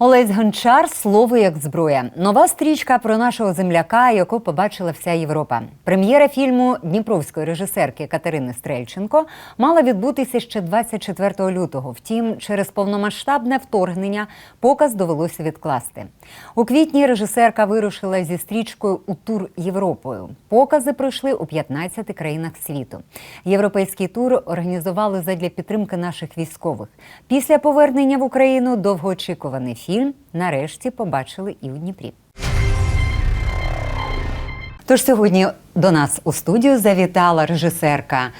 Олесь Гончар слово як зброя. Нова стрічка про нашого земляка, яку побачила вся Європа. Прем'єра фільму Дніпровської режисерки Катерини Стрельченко мала відбутися ще 24 лютого. Втім, через повномасштабне вторгнення показ довелося відкласти. У квітні режисерка вирушила зі стрічкою у тур Європою. Покази пройшли у 15 країнах світу. Європейський тур організували задля підтримки наших військових. Після повернення в Україну довгоочікуваний фільм нарешті побачили і у Дніпрі. Тож сьогодні до нас у студію завітала режисерка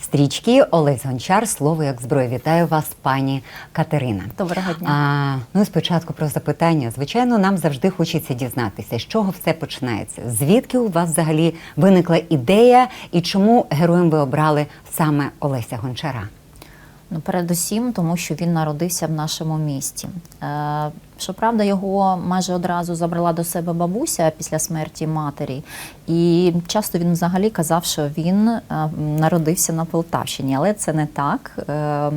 стрічки Олесь Гончар. Слово як зброя. Вітаю вас, пані Катерина. Доброго дня. А, ну, спочатку про запитання. Звичайно, нам завжди хочеться дізнатися, з чого все починається. Звідки у вас взагалі виникла ідея і чому героєм ви обрали саме Олеся Гончара? Ну, передусім, тому що він народився в нашому місті. Щоправда, його майже одразу забрала до себе бабуся після смерті матері, і часто він взагалі казав, що він е, народився на Полтавщині, але це не так. Е,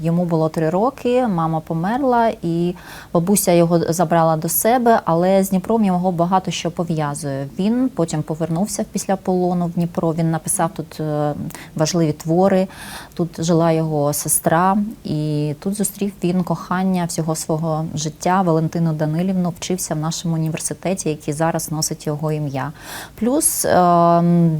йому було три роки, мама померла, і бабуся його забрала до себе, але з Дніпром його багато що пов'язує. Він потім повернувся після полону в Дніпро. Він написав тут е, важливі твори. Тут жила його сестра, і тут зустрів він кохання всього свого життя. Валентину Данилівну вчився в нашому університеті, який зараз носить його ім'я. Плюс е,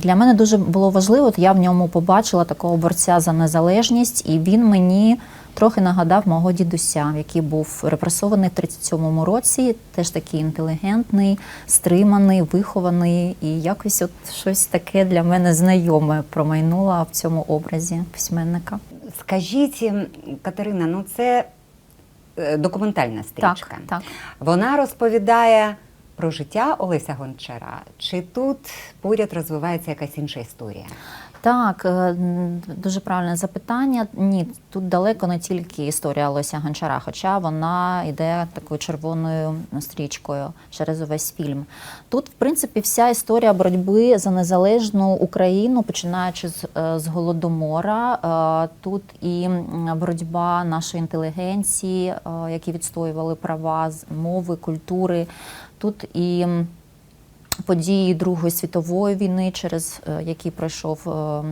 для мене дуже було важливо, я в ньому побачила такого борця за незалежність, і він мені. Трохи нагадав мого дідуся, який був репресований в 37-му році, теж такий інтелігентний, стриманий, вихований, і якось от щось таке для мене знайоме промайнуло в цьому образі письменника. Скажіть, Катерина, ну це документальна стрічка. Так, так. Вона розповідає про життя Олеся Гончара. Чи тут поряд розвивається якась інша історія? Так, е, дуже правильне запитання. Ні, тут далеко не тільки історія Лося Гончара, хоча вона йде такою червоною стрічкою через увесь фільм. Тут, в принципі, вся історія боротьби за незалежну Україну, починаючи з, е, з голодомора. Е, Тут і боротьба нашої інтелігенції, які відстоювали права з мови, культури. Тут і події Другої світової війни, через е, які пройшов е,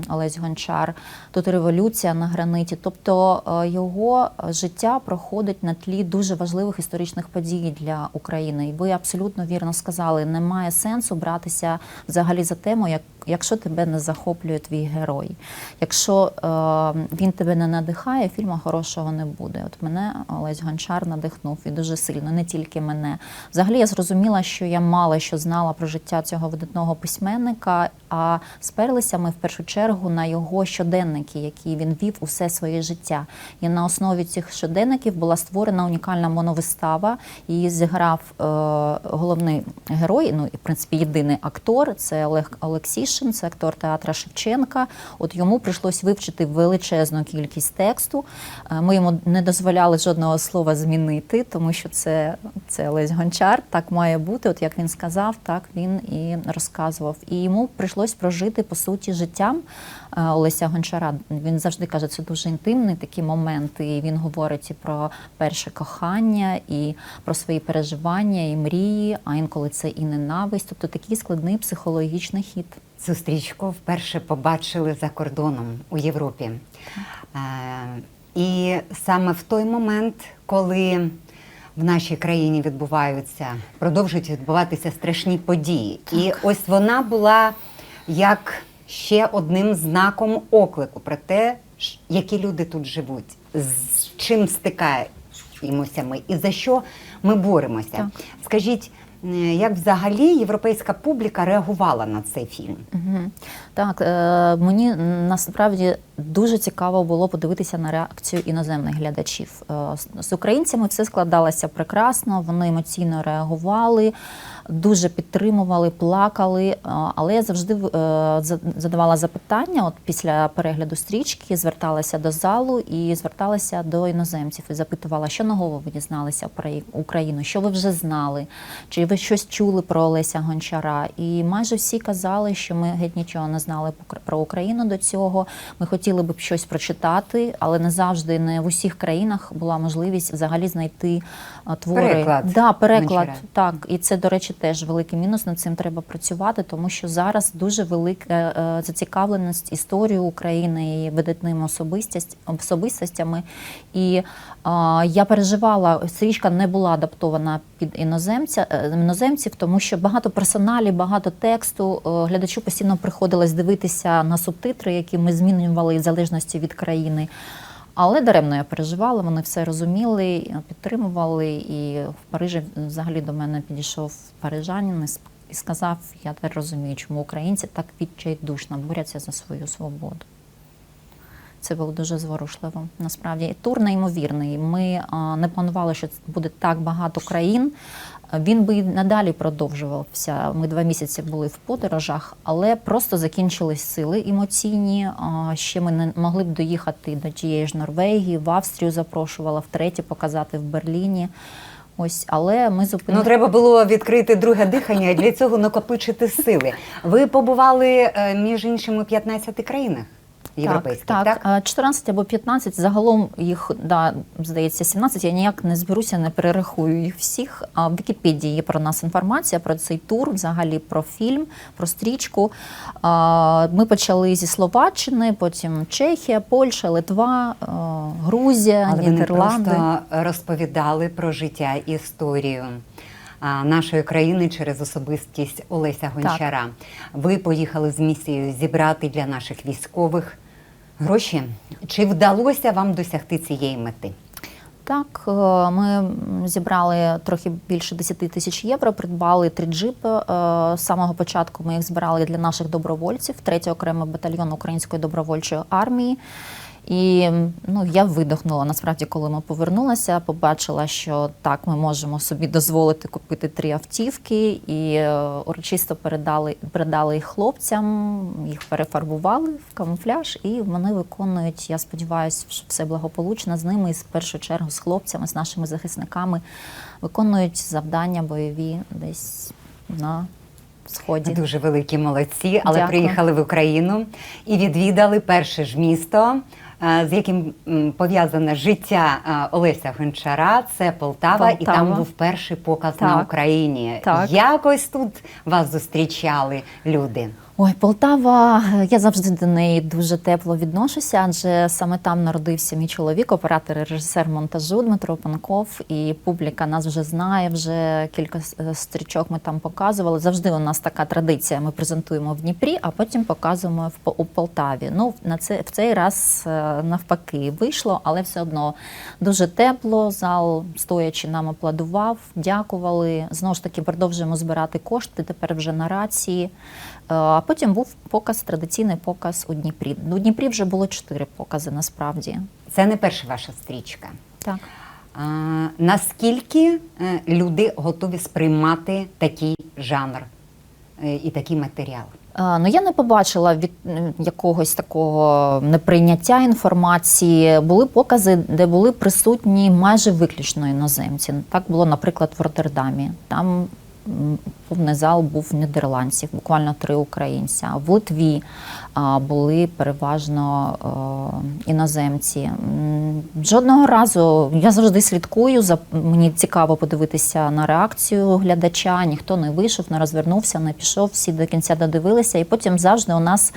Олесь Гончар. Тут революція на граниті. Тобто е, його життя проходить на тлі дуже важливих історичних подій для України. І ви абсолютно вірно сказали, немає сенсу братися взагалі за тему, як якщо тебе не захоплює твій герой. Якщо е, він тебе не надихає, фільму хорошого не буде. От мене Олесь Гончар надихнув і дуже сильно, не тільки мене. Взагалі я зрозуміла, що я мало що знала про життя цього видатного письменника, а сперлися ми в першу чергу на його щоденники, які він вів усе своє життя. І на основі цих щоденників була створена унікальна моновистава. Її зіграв е, головний герой, ну і в принципі єдиний актор. Це Олег Олексішин, це актор театра Шевченка. От йому прийшлось вивчити величезну кількість тексту. Е, Ми йому не дозволяли жодного слова змінити, тому що це, це Олесь Гончар, так має бути. От як він сказав, так він і розказував. І йому прийшлось прожити по суті життям е, Олеся Гончара. Він завжди каже, це дуже інтимний такі моменти. І він говорить і про перше кохання, і про свої переживання, і мрії, а інколи це і ненависть. Тобто такий складний психологічний хід. Цю стрічку вперше побачили за кордоном у Європі. Е, і саме в той момент, коли в нашій країні відбуваються, продовжують відбуватися страшні події. І ось вона була як ще одним знаком оклику про те, які люди тут живуть, з чим стикаємося ми і за що ми боремося. Так. Скажіть, як взагалі європейська публіка реагувала на цей фільм? Так, е, мені насправді дуже цікаво було подивитися на реакцію іноземних глядачів. Е, З українцями все складалося прекрасно, вони емоційно реагували. Дуже підтримували, плакали. Але я завжди е, задавала запитання. От після перегляду стрічки зверталася до залу і зверталася до іноземців і запитувала, що нового ви дізналися про Україну, що ви вже знали, чи ви щось чули про Олеся Гончара. І майже всі казали, що ми геть нічого не знали про- про Україну до цього. Ми хотіли б щось прочитати, але не завжди, не в усіх країнах була можливість взагалі знайти твори. Переклад Да, переклад. Гончара. Так, і це, до речі, теж великий мінус. Над цим треба працювати, тому що зараз дуже велика е, зацікавленість історією України і видатними особистість, особистостями. І е, я переживала, стрічка не була адаптована під іноземця, е, іноземців, тому що багато персоналів, багато тексту. Е, глядачу постійно приходилось дивитися на субтитри, які ми змінювали в залежності від країни. Але даремно я переживала, вони все розуміли, підтримували. І в Парижі взагалі до мене підійшов парижанин і сказав: я тепер розумію, чому українці так відчайдушно борються за свою свободу. Це було дуже зворушливо. Насправді І тур неймовірний. Ми а, не планували, що буде так багато країн. Він би і надалі продовжувався. Ми два місяці були в подорожах, але просто закінчились сили емоційні. Ще ми не могли б доїхати до тієї ж Норвегії, в Австрію запрошувала, втретє показати в Берліні. Ось, але ми Ну, треба було відкрити друге дихання для цього накопичити сили. Ви побували е, між іншими у 15 країнах європейських, так? так, так. 14 або 15, загалом їх, да, здається, 17, я ніяк не зберуся, не перерахую їх всіх. А в Вікіпедії є про нас інформація про цей тур, взагалі про фільм, про стрічку. Ми почали зі Словаччини, потім Чехія, Польща, Литва, е, Грузія, Але вони просто розповідали про життя і історію. Нашої країни через особистість Олеся Гончара. Ви поїхали з місією зібрати для наших військових гроші. Чи вдалося вам досягти цієї мети? Так, е, ми зібрали трохи більше 10 тисяч євро, придбали три джипи. Е, З самого початку ми їх збирали для наших добровольців, третій окремий батальйон Української добровольчої армії. І ну, я видохнула насправді, коли ми повернулися, побачила, що так ми можемо собі дозволити купити три автівки, і е, урочисто передали, передали їх хлопцям, їх перефарбували в камуфляж, і вони виконують. Я сподіваюся, що все благополучно з ними, і в першу чергу з хлопцями, з нашими захисниками, виконують завдання бойові десь на сході. Дуже великі молодці, але Дякую. приїхали в Україну і відвідали перше ж місто, з яким пов'язане життя е, Олеся Гончара. Це Полтава, і там був перший показ на Україні. Так. Якось тут вас зустрічали люди. Ой, Полтава, я завжди до неї дуже тепло відношуся, адже саме там народився мій чоловік, оператор і режисер монтажу Дмитро Панков. І публіка нас вже знає, вже кілька е, стрічок ми там показували. Завжди у нас така традиція. Ми презентуємо в Дніпрі, а потім показуємо в у Полтаві. Ну, на це в цей раз е, навпаки вийшло, але все одно дуже тепло. Зал стоячи нам аплодував, дякували. Знову ж таки, продовжуємо збирати кошти. Тепер вже на рації. Е, А потім був показ, традиційний показ у Дніпрі. У Дніпрі вже було чотири покази насправді. Це не перша ваша стрічка. Так. А, наскільки е, люди готові сприймати такий жанр і такий матеріал? Е, Ну, я не побачила від якогось такого неприйняття інформації. Були покази, де були присутні майже виключно іноземці. Так було, наприклад, в Роттердамі. Там повний зал був в нідерландців, буквально три українця. В Литві були переважно е, іноземці. Жодного разу я завжди слідкую. Мені цікаво подивитися на реакцію глядача. Ніхто не вийшов, не розвернувся, не пішов. Всі до кінця додивилися. І потім завжди у нас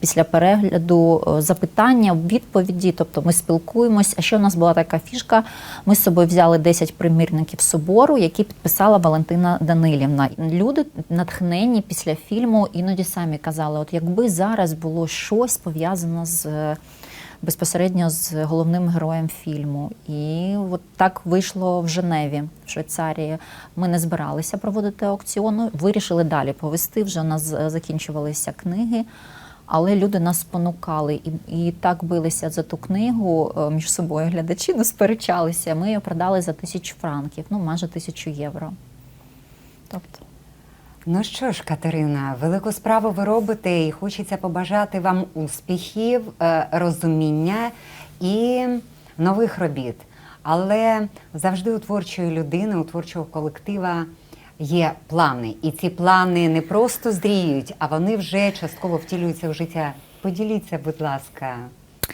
після перегляду е, запитання, відповіді. Тобто ми спілкуємось. А ще у нас була така фішка. Ми з собою взяли 10 примірників собору, які підписала Валентина Данилівна. Люди натхнені після фільму іноді самі казали: от якби зараз було щось пов'язане з. е, Безпосередньо з головним героєм фільму, і от так вийшло в Женеві, в Швейцарії. Ми не збиралися проводити аукціону, вирішили далі повести. Вже у нас е, закінчувалися книги, але люди нас спонукали і, і так билися за ту книгу е, між собою глядачі, ну сперечалися. Ми її продали за тисячу франків, ну майже тисячу євро. Тобто Ну що ж, Катерина, велику справу ви робите, і хочеться побажати вам успіхів, е, розуміння і нових робіт. Але завжди у творчої людини, у творчого колектива є плани. І ці плани не просто зріють, а вони вже частково втілюються в життя. Поділіться, будь ласка,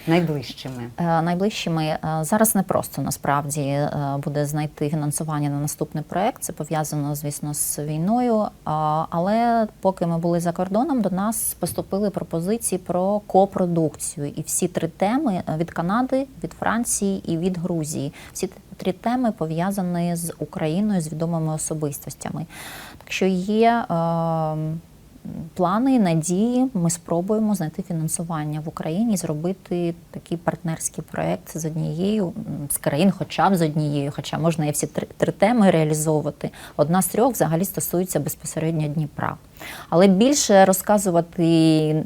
найближчими. Е, Найближчими е, зараз не просто насправді е, буде знайти фінансування на наступний проект. Це пов'язано, звісно, з війною. Але поки ми були за кордоном, до нас поступили пропозиції про копродукцію. І всі три теми від Канади, від Франції і від Грузії. Всі три теми пов'язані з Україною, з відомими особистостями. Так що є. Плани, надії, ми спробуємо знайти фінансування в Україні, зробити такий партнерський проект з однією з країн, хоча б з однією, хоча можна і всі три, три теми реалізовувати. Одна з трьох взагалі стосується безпосередньо Дніпра. Але більше розказувати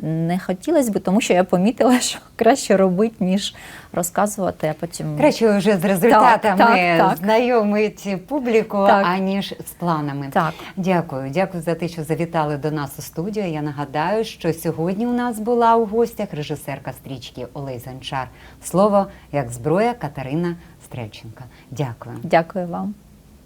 не хотілося б, тому що я помітила, що краще робити, ніж розказувати, а потім Краще вже з результатами так, так. знайомить публіку, Так. аніж з планами. Так. Дякую, дякую за те, що завітали до нас у студію. Я нагадаю, що сьогодні у нас була у гостях режисерка стрічки Олесь Гончар. Слово як зброя Катерина Стрельченка. Дякую. дякую вам.